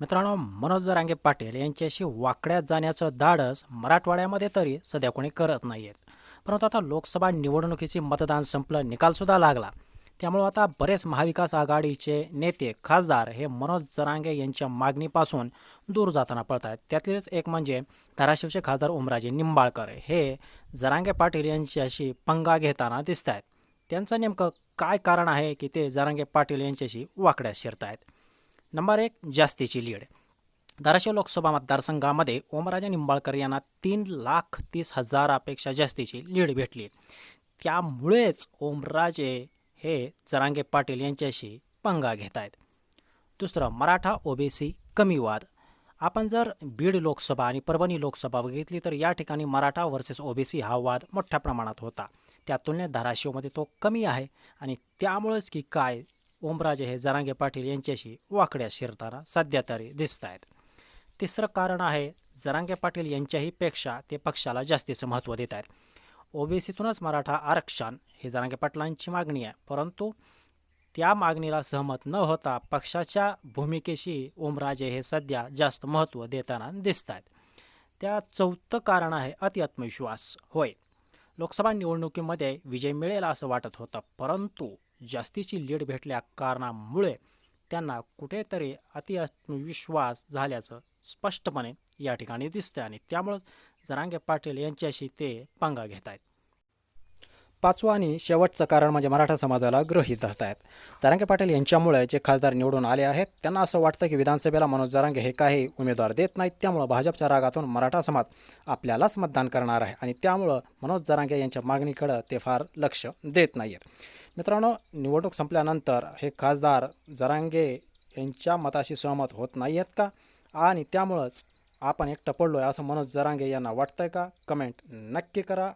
मित्रांनो मनोज जरांगे पाटील यांच्याशी वाकड्यात जाण्याचं धाडस मराठवाड्यामध्ये तरी सध्या कोणी करत नाही आहेत परंतु आता लोकसभा निवडणुकीची मतदान संपलं निकालसुद्धा लागला. त्यामुळं आता बरेच महाविकास आघाडीचे नेते खासदार हे मनोज जरांगे यांच्या मागणीपासून दूर जाताना पडत आहेत त्यातीलच एक म्हणजे धाराशिवचे खासदार उमराजे निंबाळकर. हे जरांगे पाटील यांच्याशी पंगा घेताना दिसत आहेत त्यांचं नेमकं काय कारण आहे की ते जरांगे पाटील यांच्याशी वाकड्यात शिरत आहेत नंबर एक जास्तीची लीड. धाराशिव लोकसभा मतदारसंघामध्ये ओमराजे निंबाळकर यांना तीन लाख तीस हजारापेक्षा जास्तीची लीड भेटली. त्यामुळेच ओमराजे हे जरांगे पाटील यांच्याशी पंगा घेत आहेत दुसरं मराठा ओबीसी कमी वाद आपण जर बीड लोकसभा आणि परभणी लोकसभा बघितली तर या ठिकाणी मराठा वर्सेस ओबीसी हा वाद मोठ्या प्रमाणात होता. त्या तुलनेत धाराशिवमध्ये तो कमी आहे आणि त्यामुळेच की काय ओमराजे हे जरांगे पाटील यांच्याशी वाकड्या शिरताना सध्या तरी दिसत आहेत तिसरं कारण आहे जरांगे पाटील यांच्याही पेक्षा ते पक्षाला जास्तीचं महत्त्व देत आहेत ओबीसीतूनच मराठा आरक्षण हे जरांगे पाटलांची मागणी आहे परंतु त्या मागणीला सहमत न होता पक्षाच्या भूमिकेशी ओमराजे हे सध्या जास्त महत्त्व देताना दिसत आहेत त्या चौथं कारण आहे अतिआत्मविश्वास होय. लोकसभा निवडणुकीमध्ये विजय मिळेल असं वाटत होतं परंतु जास्तीची लीड भेटल्या कारणामुळे त्यांना कुठेतरी अतिआत्मविश्वास झाल्याचं स्पष्टपणे या ठिकाणी दिसतं आणि त्यामुळं जरांगे पाटील यांच्याशी ते पंगा घेत आहेत. पाचवं आणि शेवटचं कारण म्हणजे मराठा समाजाला गृहीत धरत आहेत जरांगे पाटील यांच्यामुळे जे खासदार निवडून आले आहेत त्यांना असं वाटतं की विधानसभेला मनोज जरांगे हे काही उमेदवार देत नाहीत त्यामुळं भाजपच्या रागातून मराठा समाज आपल्यालाच मतदान करणार आहे आणि त्यामुळं मनोज जरांगे यांच्या मागणीकडं ते फार लक्ष देत नाही आहेत मित्रांनो निवडणूक संपल्यानंतर हे खासदार जरांगे यांच्या मताशी सहमत होत नाही आहेत का? आणि त्यामुळंच आपण एकटं पडलो आहे असं मनोज जरांगे यांना वाटतं आहे का? कमेंट नक्की करा.